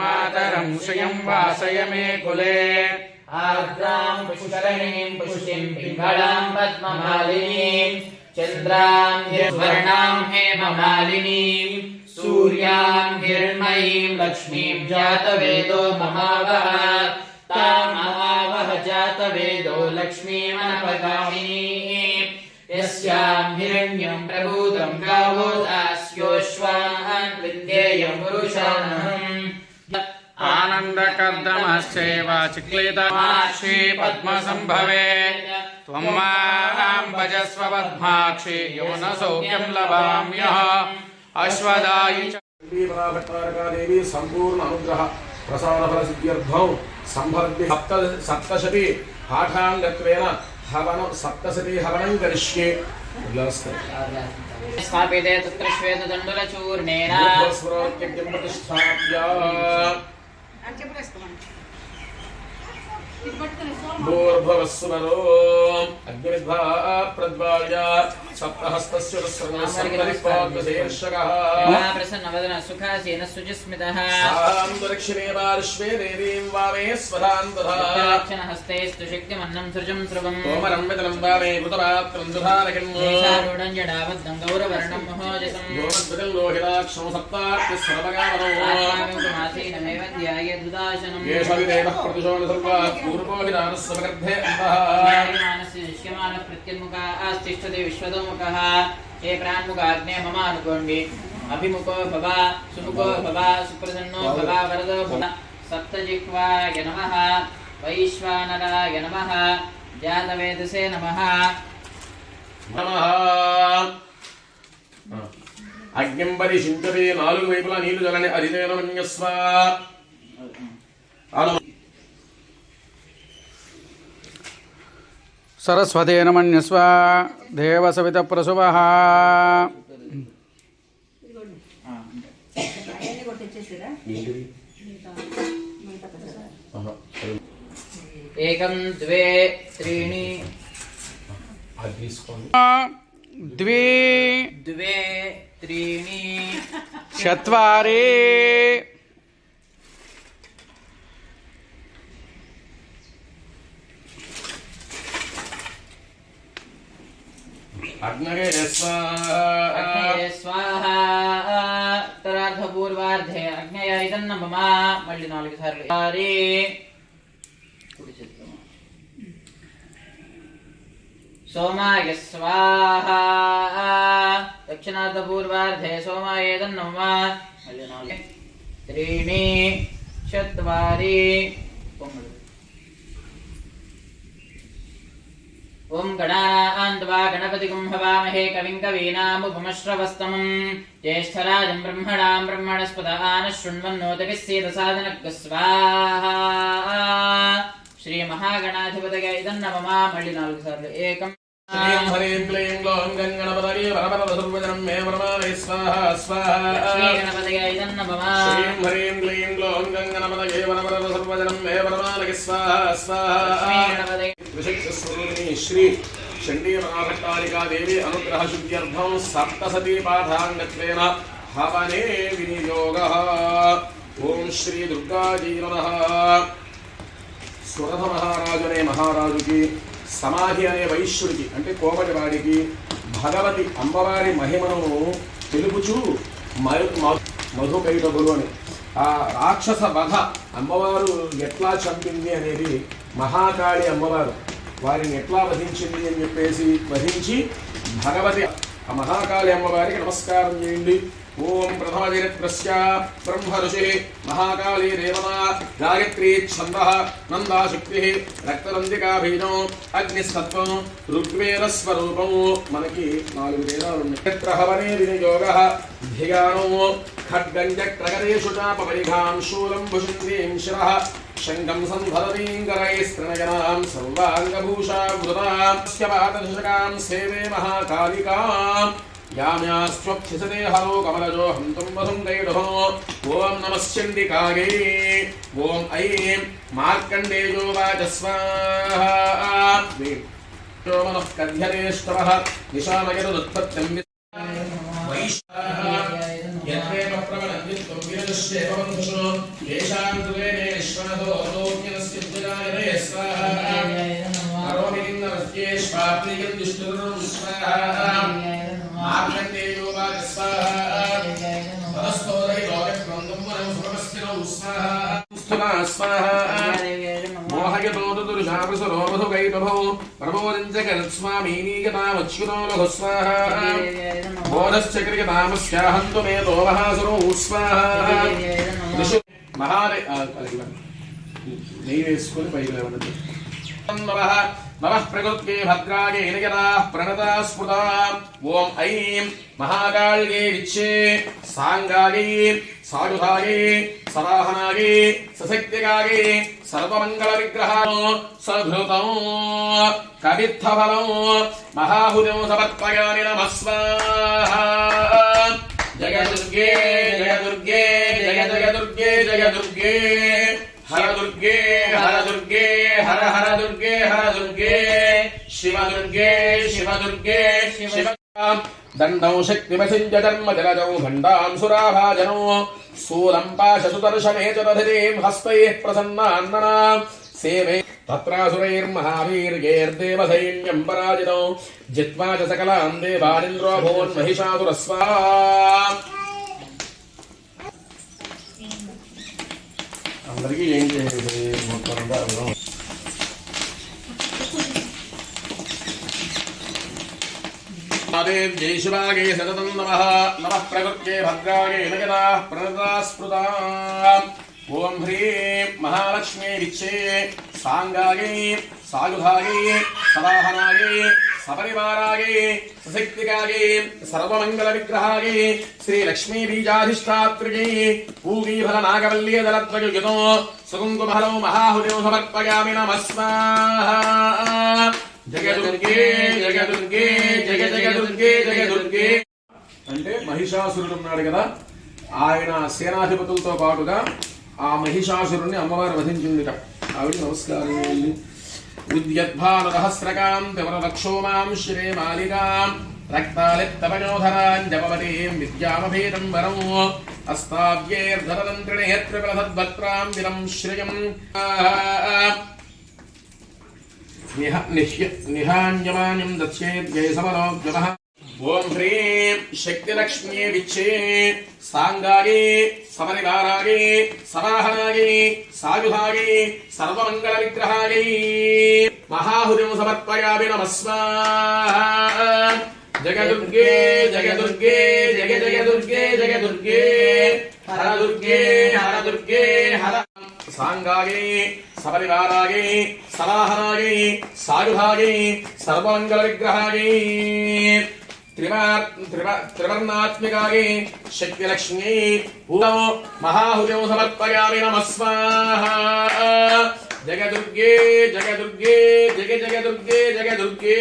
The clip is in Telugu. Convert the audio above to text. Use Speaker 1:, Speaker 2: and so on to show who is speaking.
Speaker 1: मातरं श्रियं वासय मे कुले।
Speaker 2: आर्द्राम् पुष्करणीम् पुष्टिम् पिङ्गळाम् पद्ममालिनीम् चन्द्राम् हिरवर्णाम् हेममालिनीम् सूर्याम् हिरण्मयीम् लक्ष्मीम् जातवेदो ममावह तामहावह जातवेदो लक्ष्मीमनपगामिनीम् यस्याम् हिरण्यम् प्रभूतम् गावो दास्योऽश्वान् विद्येयम् पुरुषानहम्
Speaker 1: कर्दमश्चैव चिक्लितमाक्षी पद्मसम्भवे। त्वं माँ भजस्व पद्माक्षी यो न सौख्यं लभाम्यः अश्वदायि
Speaker 3: देवी सम्पूर्ण अनुग्रह सप्त सप्तशति पाठाङ्गत्वेन हवन सप्तशति हवनं करिष्ये।
Speaker 2: स्थापिते तत्र
Speaker 3: प्रतिष्ठाप्य। ప్రతిష్టాప్య భూర్భవస్వరో అగ్నిర్భా ప్రసన్నవదన సుఖాసేన సుజస్మిత. దక్షిణేవాశ్వేదేవీం వామే స్వధాంతరక్షణ
Speaker 2: హస్తేస్తు శక్తిమన్నం సృజం సృవం
Speaker 3: కోమరం విదలం వామే కృతపాత్రం దుధారకిం
Speaker 2: జడాబద్ధం గౌరవర్ణం మహోజసం
Speaker 3: గోమద్విదం లోహితాక్షం సప్తార్తి
Speaker 2: సర్వగామనోమాసీనమేవ ధ్యాయేదుదాశనం ఏష
Speaker 3: విదేవ ప్రతిశోణ సర్వాత్ పూర్వోహిరానస్వగర్భే అంతః
Speaker 2: నిష్యమాన ప్రత్యన్ముఖా ఆస్తిష్టతే విశ్వదో ప్రాణముఖ ఏ ప్రాణముఖ అగ్నే మమ అనుకోండి. అభిముఖో భవ సుముఖో భవ సుప్రసన్నో భవ వరదో భవ. సప్తజిహ్వాయ నమ. వైశ్వానరాయ నమ. జాతవేదసే
Speaker 3: నమ. అగ్నింబరి శింతవే నాలుగు వైపులా నీళ్ళు జలని
Speaker 1: అధిదేవన్యస్వ సరస్వతేనమన్యస్వ
Speaker 2: దేవసవిత ప్రసువ ఏకం
Speaker 3: ద్వే త్రీణి.
Speaker 1: ద్వి
Speaker 2: ద్వే త్రీణి.
Speaker 1: చత్వారే.
Speaker 3: అగ్నగే
Speaker 2: అగ్నయే స్వాహ. ఉత్తరార్ధపూర్వార్ధే అగ్నయ ఇదన్న మమ మళ్ళీ నాలుగు సార్లు. సారి కుడి చేత్తో. సోమాయ స్వాహ. దక్షిణార్ధపూర్వార్ధే సోమాయ ఇదన్న మమ మళ్ళీ నాలుగు. త్రీణి. చత్వారి. పొంగడు ఓం గణానాన్వా గణపతిగుం హవామహే కవిం కవీనాముపమశ్రవస్తమం జ్యేష్ఠరాజం బ్రహ్మణాం బ్రహ్మణస్పదాన శృణ్వన్నోదకి సీతసాధనకు స్వాహా శ్రీ మహాగణాధిపతిగా ఇదన్నమమా మళ్ళీ నాలుగు సార్లు ఏకం
Speaker 3: శ్రీం హ్రీం క్లీం గ్లౌం గంగణపదగే పరమపద సర్వజనం మే పరమాలయ స్వాహ స్వాహ.
Speaker 2: లక్ష్మీగణపతయ ఇదన్న మమ
Speaker 3: శ్రీం హ్రీం క్లీం గ్లౌం గంగణపదగే పరమపద సర్వజనం మే పరమాలయ స్వాహ స్వాహ.
Speaker 2: లక్ష్మీగణపతయ
Speaker 3: విశిష్టస్వరూపిణి శ్రీ చండీమహాభట్టారికా దేవి అనుగ్రహ శుద్ధ్యర్థం సప్తసతీ పాఠాంగత్వేన హవనే వినియోగ. ఓం శ్రీ దుర్గాజీ నమః. సురథ మహారాజు అనే మహారాజుకి సమాధి అనే వైశ్యుడికి అంటే కోమటివాడికి భగవతి అమ్మవారి మహిమను తెలుపుచూ మ- మ- మధుకైటబులు అని. ఆ రాక్షస వధ అమ్మవారు ఎట్లా చంపింది అనేది మహాకాళి అమ్మవారు వారిని ఎట్లా వధించింది అని చెప్పేసి వధించి భగవతి ఆ మహాకాళి అమ్మవారికి నమస్కారం చేయండి. ఓం ప్రథమ చరిత్రస్య బ్రహ్మ ఋషి మహాకాళీ దేవత గాయత్రీ ఛంద నందాశక్తి శక్తి రక్తరంధికా బీజం అగ్నిస్తత్వం ఋగ్వేద స్వరూపం మనకి నాలుగు వేదాలు ఉన్నాయి క్షేత్రహవనే వినియోగ ధియానం ఖడ్గం చక్రగరేషు చాపరిఘాం శూలం భుషందీం శిరః శంఖం సంధరతీం కరైస్త్రణయనాం సర్వాంగభూషావృతాం. పాదశకాం సేవే మహాకాళికాం. యామ్యాశ్వక్షిసదేహలో కమలజో హంతం వసుందైడో ఓం నమశ్చండికాగై ఓం ఐం మార్కండేయో వాచస్వాహో మనః కధ్యరేష్టవః నిశామయరుదుత్పత్యం యత్రేమ ప్రవణద్విత్వం వీరదశ్యేవవంశో యేషాం తులేనే విశ్వనదో లోక్యస్య విజయాయరే స్వాహ అరోమిలింగ నస్యేష్వాప్రియం దుష్టుర్వం స్వాహ మార్కండేయో మోహగతోదుర్జాపసురోమధుగైతభోధశ్చక్రికతామస్యాహంతు మే దోమహాసురో స్వాహ. మహారే నెయ్యి వేసుకొని పైకి లేవనండి నమః నమః ప్రకృత్యే భద్రాగే నిగదా ప్రణతా స్మృతా ఓం ఐం మహాకాళ్యే విచ్చే సాంగాగే సాయుధాగే సదాహనాగే సశక్తిగాగే సర్వమంగళ విగ్రహం సధృతం కవిత్థఫలం మహాహుతం సమర్పయామి నమస్వాహ జయ దుర్గే జయ దుర్గే జయ జయ దుర్గే జయ దుర్గే హర దుర్గే హర హర దుర్గే హర దుర్గే శివ దుర్గే శివ దుర్గే శివ దండం శక్తిమసించ జన్మ జలజౌ భండాం సురాభాజనో. శూలం పాశసుదర్శనే చ దధిరేం హస్తైః ప్రసన్నాన్ననా. సేవే తత్రాసురైర్మహావీర్యైర్దేవసైన్యం పరాజితౌ జిత్వా చ సకలాం దేవానింద్రో భూన్మహిషాసురస్వా అందరికీ ఏం చేయాలి? మొత్తం దేవ్యై శివాగే సతతం నమః నమః ప్రకృత్యే భద్రాగే నగదా ప్రణతా స్మృతా ఓం హ్రీం మహాలక్ష్మీ విచ్చే సాంగాగే సాయుధాగే సదాహనాగే సపరివారాగే సశక్తికాగే సర్వమంగళ విగ్రహాగే శ్రీ లక్ష్మీ బీజాధిష్టాత్రికే పూగీఫల నాగవల్లి దళద్వయుతో సుకుంకుమహలో మహాహుదో సమర్పయామి నమస్వాహ జయ దుర్గే జయ దుర్గే అంటే మహిషాసురుడు ఉన్నాడు కదా. ఆయన సేనాధిపతులతో పాటుగా ఆ మహిషాసురుణ్ణి అమ్మవారు వధించిందిట ఆవిడ నమస్కారం అండి ఉద్యద్భానురహస్రకాం తివరరక్షోమాం శ్రీ మాలికాం రక్తాలిత్తపయోధరాం జపవతీం విద్యామభేదం వరం అస్తావ్యేర్ధరదంత్రిణేత్రిపలసద్వక్త్రాం విరం శ్రియం. నిహ నిహ్య నిహాన్యమాన్యం దచ్చేద్యై ఓం హ్రీం శక్తిలక్ష్మీ విచ్చే సాంగాగే సమనివారాగే సవాహనాగే సాయుధాగే సర్వమంగళ విగ్రహాగే మహాహురం సమర్పయామి నమస్వాహ జగదుర్గే జగదుర్గే జగ జగదుర్గే జగదుర్గే హర దుర్గే హర దుర్గే హర సాంగాగే సపరివారాగే సలాహనాగే సాయుధాగే సర్వమంగళ విగ్రహాగే త్రివార్ త్రివ- త్రివర్ణాత్మికాగే శక్తిలక్ష్మీ పూలో మహాహుజం సమర్పయామి నమస్వాహ జగదుర్గే జగదుర్గే జగ జగ దుర్గే